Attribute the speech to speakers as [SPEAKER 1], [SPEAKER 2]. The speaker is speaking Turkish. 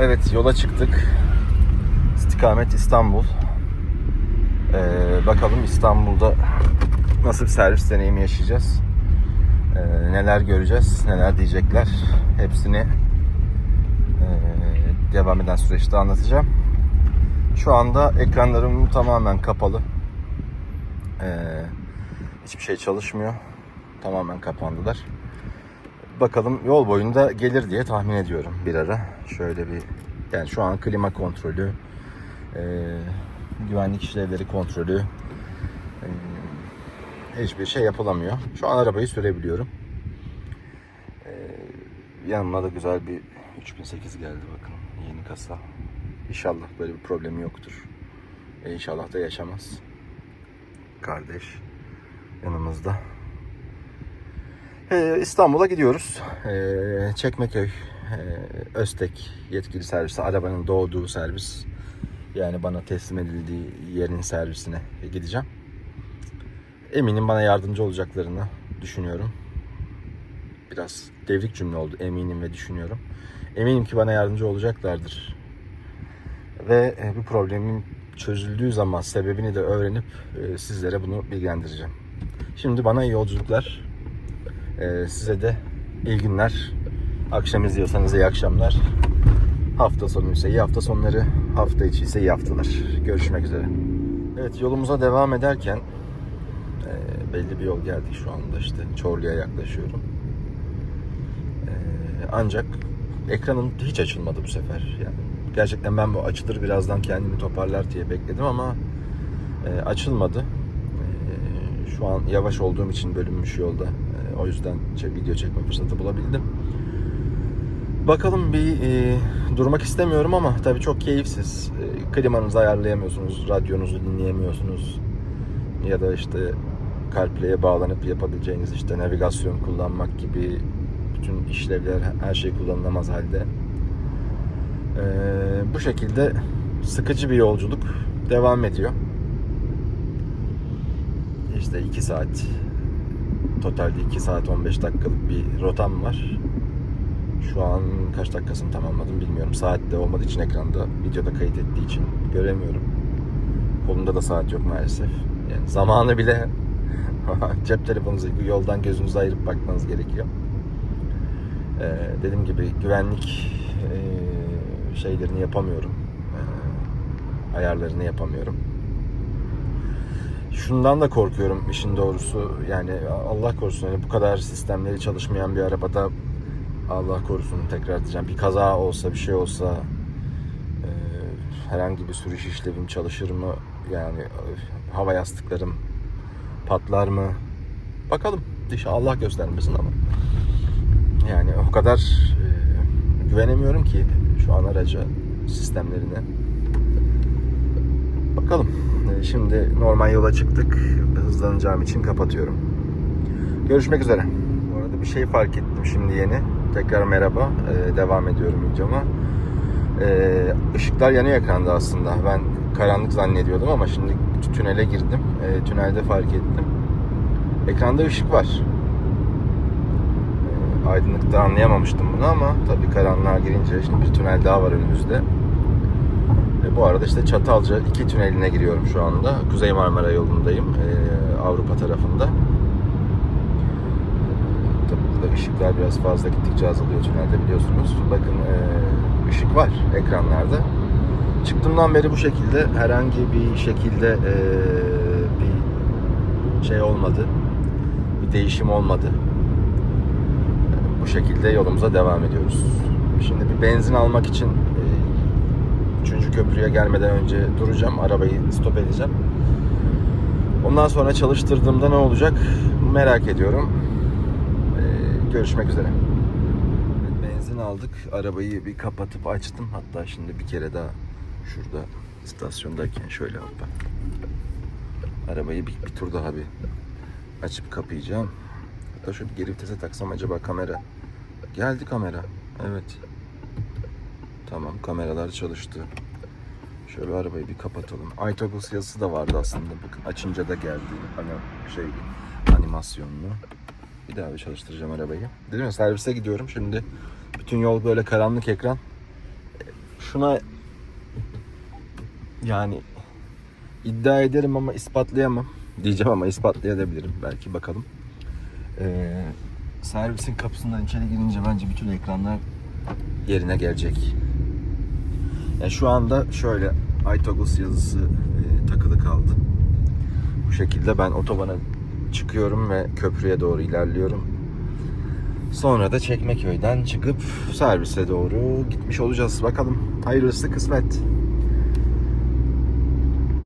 [SPEAKER 1] Evet yola çıktık. İstikamet İstanbul. Ee, bakalım İstanbul'da nasıl bir servis deneyimi yaşayacağız. Ee, neler göreceğiz, neler diyecekler. Hepsini ee, devam eden süreçte anlatacağım. Şu anda ekranlarım tamamen kapalı. Ee, hiçbir şey çalışmıyor. Tamamen kapandılar. Bakalım yol boyunda gelir diye tahmin ediyorum bir ara. Şöyle bir yani şu an klima kontrolü, e, güvenlik işlevleri kontrolü e, hiçbir şey yapılamıyor. Şu an arabayı sürebiliyorum. E, yanıma da güzel bir 3008 geldi bakın yeni kasa. İnşallah böyle bir problemi yoktur. E, inşallah da yaşamaz. Kardeş yanımızda. Ee, İstanbul'a gidiyoruz. Ee, Çekmeköy, e, Öztek yetkili servisi, arabanın doğduğu servis. Yani bana teslim edildiği yerin servisine gideceğim. Eminim bana yardımcı olacaklarını düşünüyorum. Biraz devrik cümle oldu. Eminim ve düşünüyorum. Eminim ki bana yardımcı olacaklardır. Ve e, bu problemin çözüldüğü zaman sebebini de öğrenip e, sizlere bunu bilgilendireceğim. Şimdi bana iyi yolculuklar. Ee, size de iyi günler. Akşam izliyorsanız iyi akşamlar. Hafta sonu ise iyi hafta sonları. Hafta içi ise iyi haftalar. Görüşmek üzere. Evet yolumuza devam ederken e, belli bir yol geldik şu anda işte. Çorlu'ya yaklaşıyorum. E, ancak ekranım hiç açılmadı bu sefer. Yani gerçekten ben bu açılır birazdan kendini toparlar diye bekledim ama e, açılmadı. Şu an yavaş olduğum için bölünmüş yolda. E, o yüzden video çekme fırsatı bulabildim. Bakalım bir e, durmak istemiyorum ama tabii çok keyifsiz. E, klimanızı ayarlayamıyorsunuz, radyonuzu dinleyemiyorsunuz. Ya da işte CarPlay'e bağlanıp yapabileceğiniz işte navigasyon kullanmak gibi bütün işlevler, her şey kullanılamaz halde. E, bu şekilde sıkıcı bir yolculuk devam ediyor. İşte 2 saat totalde 2 saat 15 dakikalık bir rotam var. Şu an kaç dakikasını tamamladım bilmiyorum. Saatte olmadığı için ekranda videoda kayıt ettiği için göremiyorum. Kolumda da saat yok maalesef. Yani zamanı bile cep telefonunuzu yoldan gözünüzü ayırıp bakmanız gerekiyor. Ee, dediğim gibi güvenlik e, şeylerini yapamıyorum. Ee, ayarlarını yapamıyorum şundan da korkuyorum işin doğrusu. Yani Allah korusun hani bu kadar sistemleri çalışmayan bir arabada Allah korusun tekrar diyeceğim bir kaza olsa bir şey olsa e, herhangi bir sürüş işlevim çalışır mı? Yani hava yastıklarım patlar mı? Bakalım. İnşallah Allah göstermesin ama. Yani o kadar e, güvenemiyorum ki şu an araca sistemlerine. Bakalım. Şimdi normal yola çıktık. Hızlanacağım için kapatıyorum. Görüşmek üzere. Bu arada bir şey fark ettim şimdi yeni. Tekrar merhaba. Ee, devam ediyorum videoma. Ee, ışıklar yanıyor ekranda aslında. Ben karanlık zannediyordum ama şimdi tünele girdim. Ee, tünelde fark ettim. Ekranda ışık var. Ee, aydınlıkta anlayamamıştım bunu ama tabii karanlığa girince şimdi bir tünel daha var önümüzde. Bu arada işte Çatalca iki tüneline giriyorum şu anda. Kuzey Marmara yolundayım e, Avrupa tarafında. Tabii burada ışıklar biraz fazla gittikçe azalıyor tünelde biliyorsunuz. Bakın e, ışık var ekranlarda. Çıktığımdan beri bu şekilde herhangi bir şekilde e, bir şey olmadı. Bir değişim olmadı. Bu şekilde yolumuza devam ediyoruz. Şimdi bir benzin almak için e, Üçüncü köprüye gelmeden önce duracağım. Arabayı stop edeceğim. Ondan sonra çalıştırdığımda ne olacak merak ediyorum. Ee, görüşmek üzere. Benzin aldık. Arabayı bir kapatıp açtım. Hatta şimdi bir kere daha şurada istasyondayken şöyle hoppa. Arabayı bir, bir tur daha bir açıp kapayacağım. Hatta şöyle geri vitese taksam acaba kamera. Geldi kamera. Evet. Tamam kameralar çalıştı. Şöyle arabayı bir kapatalım. iToggle yazısı da vardı aslında. Bakın açınca da geldi. Hani şey animasyonlu. Bir daha bir çalıştıracağım arabayı. Dedim ya servise gidiyorum şimdi. Bütün yol böyle karanlık ekran. şuna yani iddia ederim ama ispatlayamam diyeceğim ama ispatlayabilirim belki bakalım. Ee, servisin kapısından içeri girince bence bütün ekranlar yerine gelecek. Ya şu anda şöyle iToggle yazısı e, takılı kaldı. Bu şekilde ben otobana çıkıyorum ve köprüye doğru ilerliyorum. Sonra da Çekmeköy'den çıkıp servise doğru gitmiş olacağız. Bakalım hayırlısı kısmet.